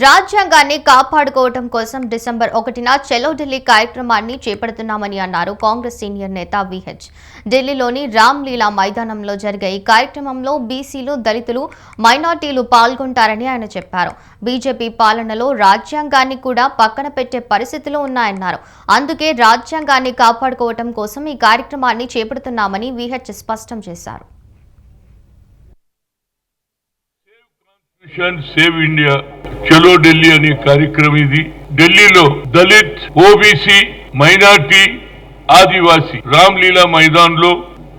రాజ్యాంగాన్ని కాపాడుకోవటం కోసం డిసెంబర్ ఒకటిన చెలో ఢిల్లీ కార్యక్రమాన్ని చేపడుతున్నామని అన్నారు కాంగ్రెస్ సీనియర్ నేత విహెచ్. ఢిల్లీలోని రామ్లీలా మైదానంలో జరిగే ఈ కార్యక్రమంలో బీసీలు దళితులు మైనార్టీలు పాల్గొంటారని ఆయన చెప్పారు. బీజేపీ పాలనలో రాజ్యాంగాన్ని కూడా పక్కన పెట్టే పరిస్థితులు ఉన్నాయన్నారు. అందుకే రాజ్యాంగాన్ని కాపాడుకోవటం కోసం ఈ కార్యక్రమాన్ని చేపడుతున్నామని విహెచ్ స్పష్టం చేశారు. మిషన్ సేవ్ ఇండియా చలో ఢిల్లీ అనే కార్యక్రమం ఇది. ఢిల్లీలో దళిత్ ఓబీసీ మైనార్టీ ఆదివాసి రామ్లీలా మైదాన్లో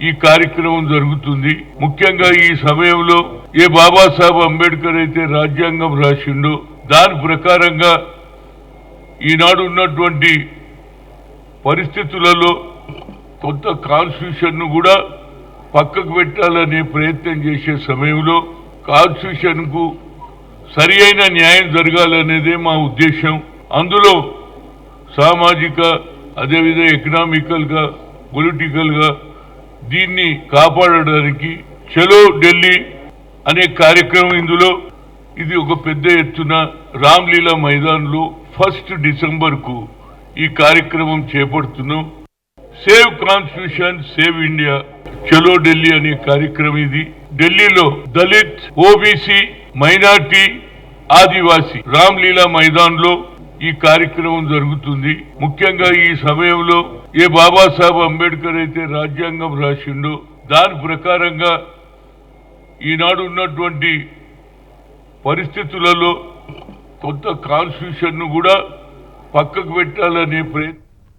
ఈ కార్యక్రమం జరుగుతుంది. ముఖ్యంగా ఈ సమయంలో ఏ బాబాసాహెబ్ అంబేద్కర్ అయితే రాజ్యాంగం రాసిండో దాని ప్రకారంగా ఈనాడు ఉన్నటువంటి పరిస్థితులలో కొత్త కాన్స్టిట్యూషన్ను కూడా పక్కకు పెట్టాలనే ప్రయత్నం చేసే సమయంలో కాన్స్టిట్యూషన్కు సరి అయిన న్యాయం జరగాలనేదే మా ఉద్దేశం. అందులో సామాజిక అదేవిధంగా ఎకనామికల్గా పొలిటికల్గా దీన్ని కాపాడడానికి చలో ఢిల్లీ అనే కార్యక్రమం ఇందులో ఇది ఒక పెద్ద ఎత్తున రామ్లీలా మైదాన్లో ఫస్ట్ డిసెంబర్కు ఈ కార్యక్రమం చేపడుతున్నాం. సేవ్ కాన్స్టిట్యూషన్ సేవ్ ఇండియా చలో ఢిల్లీ అనే కార్యక్రమం ఇది. ఢిల్లీలో దళిత్ ఓబీసీ మైనార్టీ ఆదివాసీ రామ్లీలా మైదాన్లో ఈ కార్యక్రమం జరుగుతుంది. ముఖ్యంగా ఈ సమయంలో ఏ బాబాసాహెబ్ అంబేద్కర్ అయితే రాజ్యాంగం రాసిండో దాని ప్రకారంగా ఈనాడు ఉన్నటువంటి పరిస్థితులలో కొత్త కాన్స్టిట్యూషన్ను కూడా పక్కకు పెట్టాలనే ప్రయత్నం